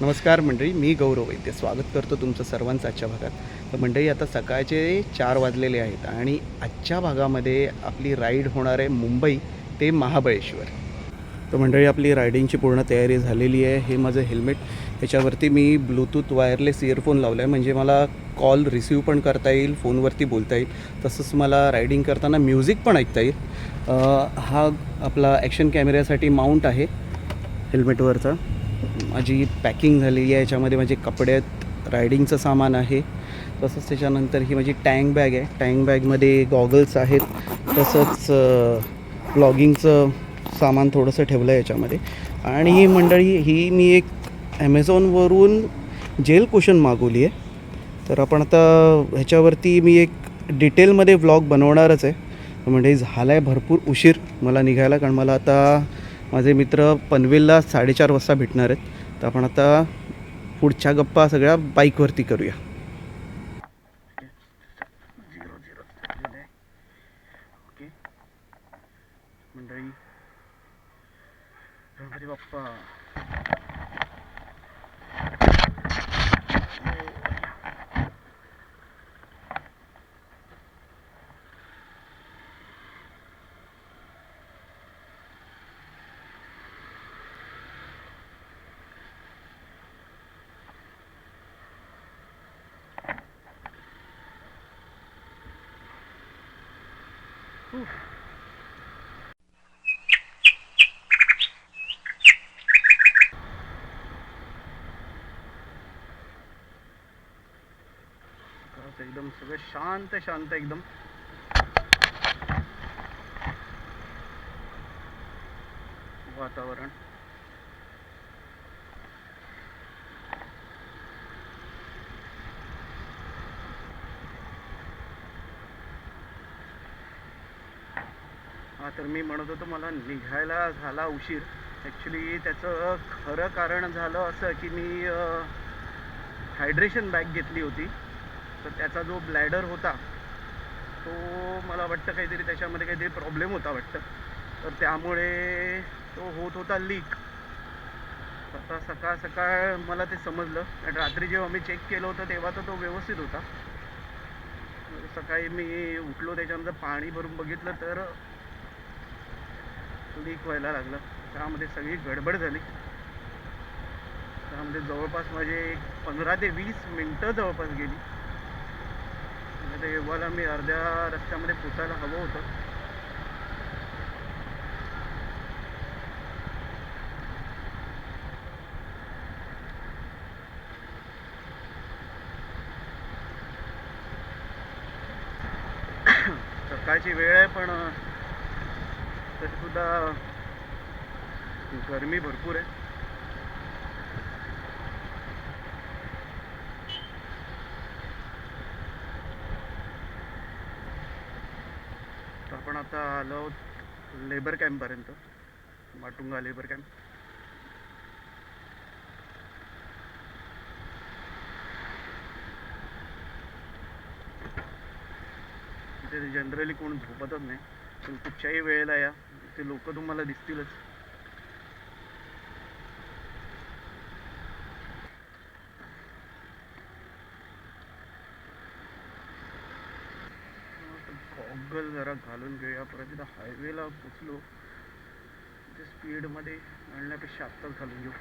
नमस्कार मंडळी मी गौरव वैद्य. स्वागत करतो तुमचं सर्वांचं आजच्या भागात. तर मंडळी आता सकाळचे चार वाजलेले आहेत आणि आजच्या भागामध्ये आपली राईड होणार आहे मुंबई ते महाबळेश्वर. तर मंडळी आपली रायडिंगची पूर्ण तयारी झालेली आहे. हे माझं हेल्मेट. ह्याच्यावरती मी ब्लूटूथ वायरलेस इयरफोन लावला आहे म्हणजे मला कॉल रिसीव पण करता येईल फोनवरती बोलता येईल. तसंच मला रायडिंग करताना म्युझिक पण ऐकता येईल. हा आपला ॲक्शन कॅमेऱ्यासाठी माउंट आहे. हेल्मेटवरचा. माझी पॅकिंग झालेली आहे याच्यामध्ये माझे कपडे आहेत रायडिंगचं सामान आहे. तसंच त्याच्यानंतर ही माझी टँक बॅग आहे. टँक बॅगमध्ये गॉगल्स आहेत. तसंच ब्लॉगिंगचं सामान थोडंसं ठेवलं आहे याच्यामध्ये. आणि ही मंडळी ही मी एक ॲमेझॉनवरून जेल कुशन मागवली आहे. तर आपण आता ह्याच्यावरती मी एक डिटेलमध्ये व्लॉग बनवणारच आहे. म्हणजे झाला आहे भरपूर उशीर मला निघायला कारण मला आता माझे मित्र पनवेलला साडेचार वाजता भेटणार आहेत. तर आपण आता पुढच्या गप्पा सगळ्या बाईकवरती करूया. मंडळी गणपती बाप्पा असं एकदम सगळं शांत शांत एकदम. वातावरण. हा तर मी म्हणत होतो मला निघायला झाला उशीर. ॲक्च्युली त्याचं खरं कारण झालं असं की मी हायड्रेशन बॅग घेतली होती. तर त्याचा जो ब्लॅडर होता तो मला वाटतं काहीतरी त्याच्यामध्ये काहीतरी प्रॉब्लेम होता वाटतं. तर त्यामुळे तो होत होता लीक आता सकाळ सकाळ मला ते समजलं. आणि रात्री जेव्हा मी चेक केलं होतं तेव्हा तर तो व्यवस्थित होता. सकाळी मी उठलो त्याच्यानंतर पाणी भरून बघितलं तर लीक व्हायला लागलं. त्यामध्ये सगळी गडबड झाली. त्यामध्ये जवळपास माझे एक पंधरा ते वीस मिनटं जवळपास गेली. म्हणजे ते एव्हाना मी अर्ध्या रस्त्यामध्ये पोचायला हवं होतं. सकाळची वेळ आहे पण सुद्धा गरमी भरपूर आहे. तर आपण आता आलो आहोत लेबर कॅम्पपर्यंत माटुंगा लेबर कॅम्प. इथे जनरली कोण झोपतच नाही. पण कुठच्याही वेळेला या. ते लोक तुम्हाला दिसतीलच. गॉगल जरा घालून घेऊया. परत इथं हायवेला पोचलो. स्पीड स्पीडमध्ये आणण्यापेक्षा आत्ताच घालून घेऊ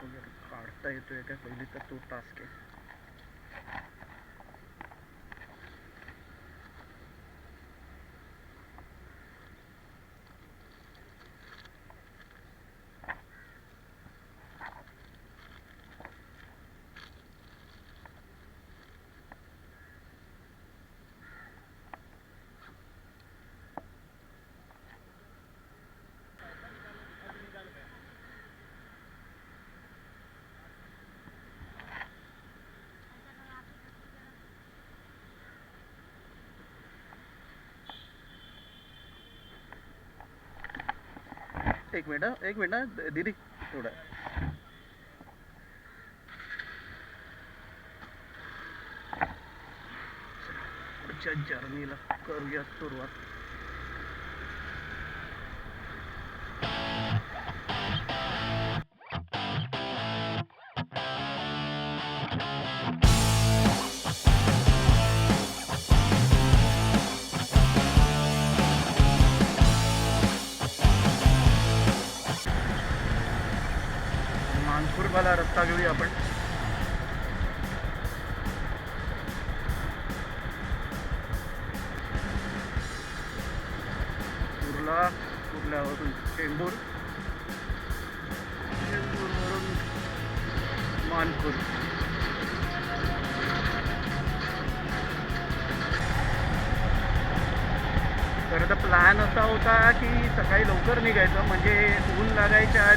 बघूया आता काढता येतोय काय पहिली तर एक मिनट एक मिनट दीदी थोडं. जर्नीला करूया सुरुवात. आपण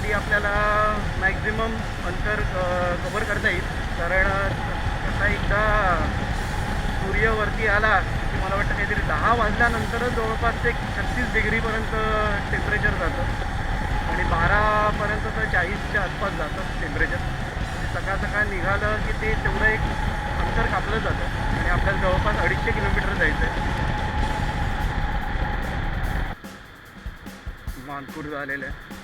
लागायच्या आधी आपल्याला मॅक्झिमम अंतर कवर करता येईल. कारण आता एकदा सूर्यवरती आला की मला वाटतं काहीतरी दहा वाजल्यानंतरच जवळपास एक छत्तीस डिग्रीपर्यंत टेम्परेचर जातं. आणि बारापर्यंत तर चाळीसच्या आसपास जातं टेम्परेचर म्हणजे सकाळ सकाळ निघालं की ते तेवढं एक अंतर कापलं जातं. आणि आपल्याला जवळपास अडीचशे किलोमीटर जायचं आहे मानपूर झालेलं आहे.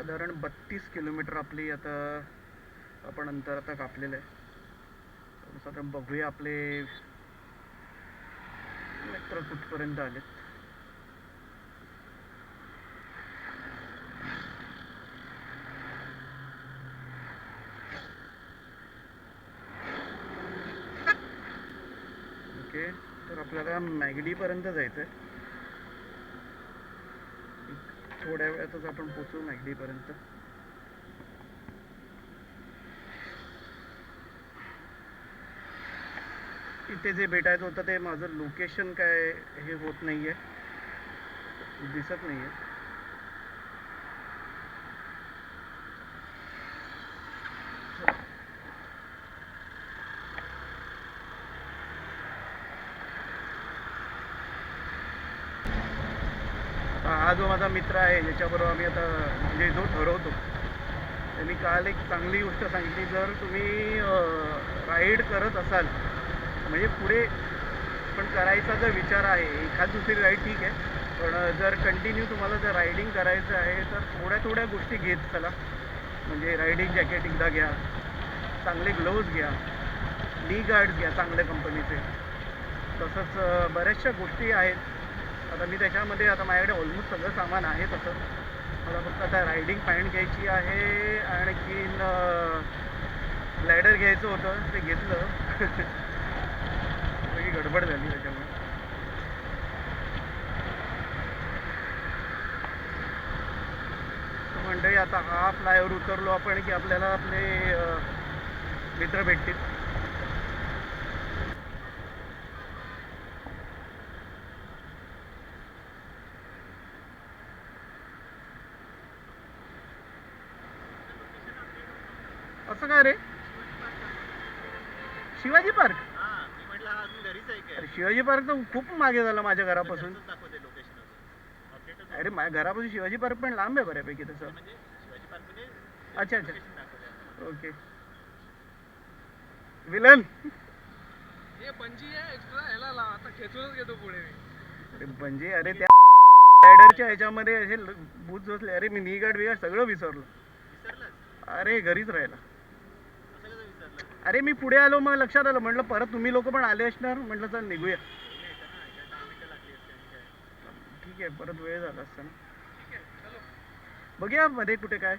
साधारण बत्तीस किलोमीटर आपली आता आपण अंतर आता कापलेलं आहे. साधारण बघूया आपले मित्र कुठपर्यंत आलेत. ओके तर आपल्याला मॅगडीपर्यंत जायचं आहे थोड्या वेळातच आपण पोचू मॅगडीपर्यंत. इथे जे भेटायचं होतं ते माझं लोकेशन काय हे होत नाही आहे दिसत नाही आहे हा जो माझा मित्र आहे ज्याच्याबरोबर आम्ही आता म्हणजे जो ठरवतो. त्यांनी काल एक चांगली गोष्ट सांगितली जर तुम्ही राईड करत असाल म्हणजे पुढे पण करायचा जर विचार आहे एखाद दुसरी राईड ठीक आहे पण जर कंटिन्यू तुम्हाला जर रायडिंग करायचं आहे तर थोड्या थोड्या गोष्टी घेत चला. म्हणजे रायडिंग जॅकेट एकदा घ्या चांगले ग्लोव्ज घ्या डी गार्ड्स घ्या चांगल्या कंपनीचे तसंच बऱ्याचशा गोष्टी आहेत. आता मी त्याच्यामध्ये आता माझ्याकडे ऑलमोस्ट सगळं सामान आहे तसं. मला फक्त आता रायडिंग पॅन्ट घ्यायची आहे आणखीन लॅडर घ्यायचं होतं ते घेतलं. सगळी गडबड झाली त्याच्यामुळे. तर मंडळी आता हा फ्लायवर उतरलो आपण की आपल्याला आपले मित्र भेटतील. असं काय रे? शिवाजी पार्क? अरे शिवाजी पार्क तर खूप मागे झालं माझ्या घरापासून. अरे माझ्या घरापासून शिवाजी पार्क पण लांब आहे बऱ्यापैकी तसं. अच्छा अच्छा. ओके. विलन. हे अरे म्हणजे अरे त्या रायडरच्या ह्याच्यामध्ये असे भूत जोसले अरे मी नीगाड बिगाड सगळं विसरलो. अरे घरीच राहिला. अरे मी पुढे आलो मग लक्षात आलं. म्हटलं परत तुम्ही लोक पण आले असणार? म्हटलं चल निघूया. ठीक आहे परत वेळ झाला असता ना. बघूया मध्ये कुठे काय.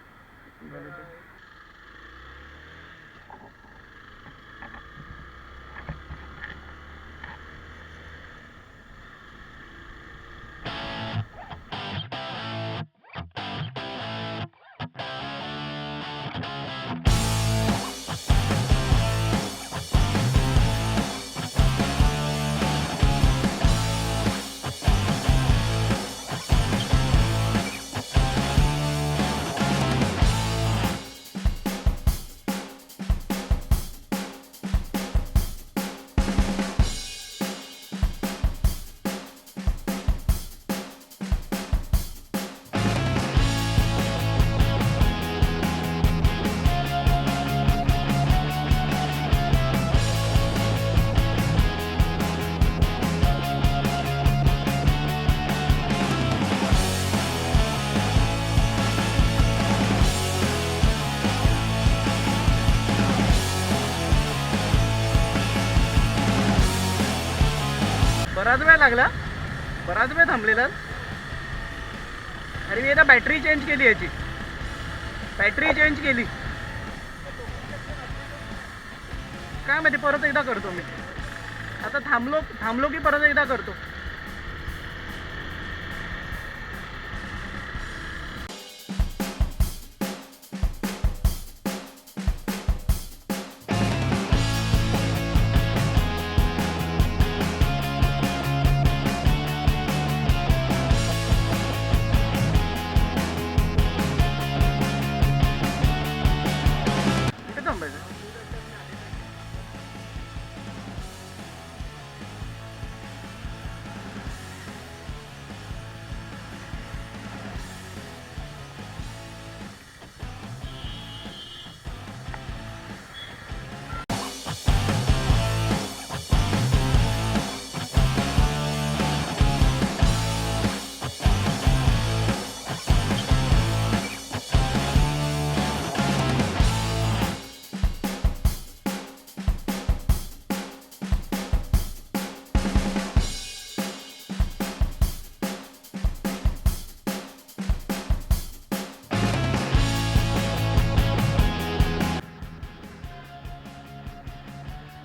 बराच वेळ लागला. बराच वेळ थांबलेला. अरे मी आता बॅटरी चेंज केली याची. बॅटरी चेंज केली. काय माहिती परत एकदा करतो मी. आता थांबलो थांबलो की परत एकदा करतो.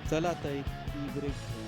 चला आता एक टी ब्रेक घेऊ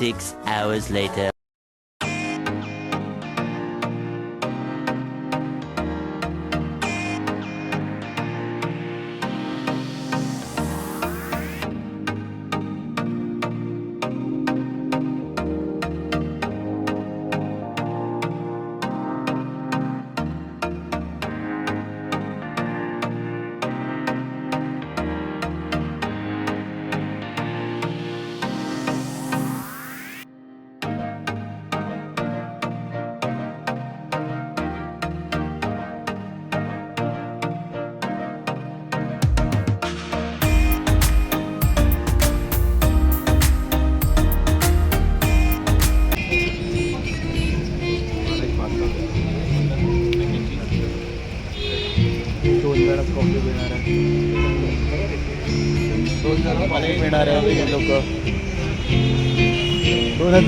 Six hours later. The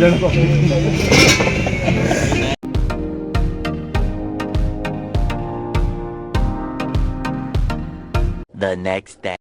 next day.